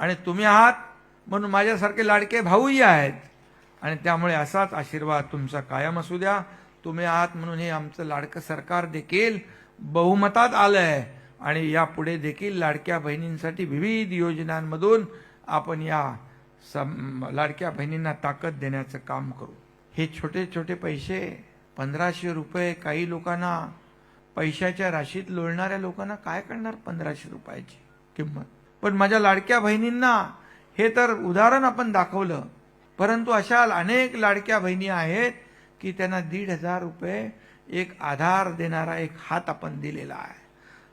आणि तुम्ही आहात म्हणून माझ्यासारखे लाडके भाऊही आहेत. आणि त्यामुळे असाच आशीर्वाद तुमचा कायम असू द्या. तुम्ही आहात म्हणून हे आमचं लाडकं सरकार देखील बहुमतात आलं आहे आणि यापुढे देखील लाडक्या बहिणींसाठी विविध योजनांमधून आपण या सम लाडक्या बहिणींना ताकद देण्याचं काम करू. हे छोटे छोटे पैसे पंधराशे रुपये काही लोकांना पैशाच्या राशीत लोळणाऱ्या लोकांना काय करणार पंधराशे रुपयाची किंमत? पण माझ्या लाडक्या बहिणींना हे तर उदाहरण आपण दाखवलं. परंतु अशा अनेक लाडक्या बहिणी आहेत की त्यांना दीड हजार रुपये एक आधार देणारा एक हात आपण दिलेला आहे.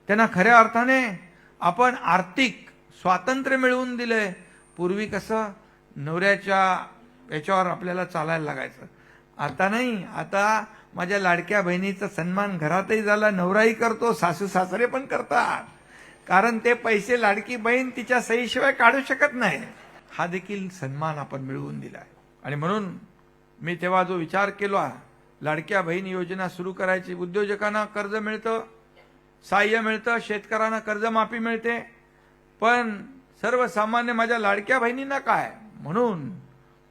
त्यांना खऱ्या अर्थाने आपण आर्थिक स्वातंत्र्य मिळवून दिले पूर्वी कसं नवऱ्याच्या याच्यावर आपल्याला चालायला लागायचं. आता नाही. आता माझ्या लाडक्या बहिणीचा सन्मान घरातही झाला नवराही करतो सासू सासरे पण करतात. कारण ते पैसे लाडकी बहीण तिच्या सहीशिवाय काढू शकत नाही. हा देखील सन्मान आपण मिळवून दिलाय. आणि म्हणून मी तेव्हा जो विचार केला लाडक्या बहीण योजना सुरू करायची उद्योजकांना कर्ज मिळतं सहाय्य मिळतं शेतकऱ्यांना कर्जमाफी मिळते पण सर्वसामान्य माझ्या लाडक्या बहिणींना काय? म्हणून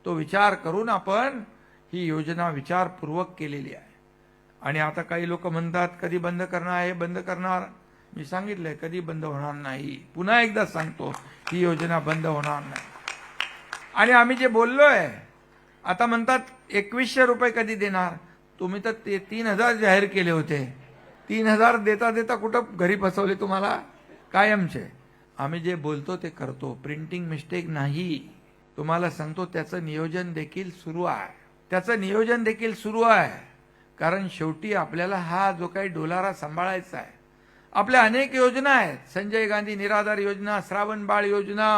तो विचार करून आपण ही योजना विचारपूर्वक केलेली आहे. आणि आता काही लोक म्हणतात कधी बंद करणार हे बंद करणार. मी सांगितलंय कधी बंद होणार नाही. पुन्हा एकदा सांगतो ही योजना बंद होणार नाही. आणि आम्ही जे बोललोय आता म्हणतात एकवीसशे रुपये कधी देणार? तुम्ही तर ते तीन हजार जाहीर केले होते. तीन हजार देता देता कुठं घरी फसवले तुम्हाला? कायमचे. आम्ही जे बोलतो ते करतो. प्रिंटिंग मिस्टेक नाही. तुम्हाला सांगतो त्याचं नियोजन देखील सुरू आहे. त्याचं नियोजन देखील सुरू आहे. कारण शेवटी आपल्याला हा जो काही डोलारा सांभाळायचा आहे आपल्या अनेक योजना आहेत. संजय गांधी निराधार योजना श्रावण बाळ योजना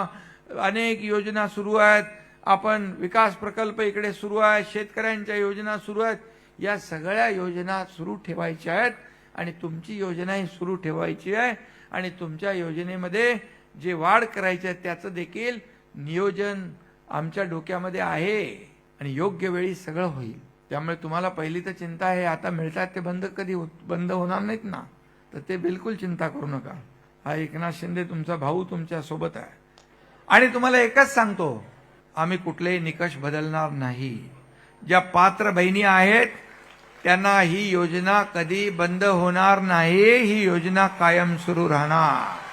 अनेक योजना सुरू आहेत. आपण विकास प्रकल्प इकडे सुरू आहे शेतकऱ्यांच्या योजना सुरू आहेत. या सगळ्या योजना सुरू ठेवायच्या आहेत आणि तुमची योजनाही सुरू ठेवायची आहे आणि तुमच्या योजनेमध्ये जे वाढ करायची आहे त्याचं देखील नियोजन आमच्या डोक्यामध्ये आहे आणि योग्य वेळी सगळं होईल. त्यामुळे तुम्हाला पहिली तर चिंता आहे आता मिळतात ते बंद कधी बंद होणार नाहीत ना? तर ते बिलकुल चिंता करू नका. हा एकनाथ शिंदे तुमचा भाऊ तुमच्यासोबत आहे. आणि तुम्हाला एकच सांगतो आम्ही कुठलेही निकष बदलणार नाही. ज्या पात्र बहिणी आहेत त्यांना ही योजना कधी बंद होणार नाही ही योजना कायम सुरू राहणार.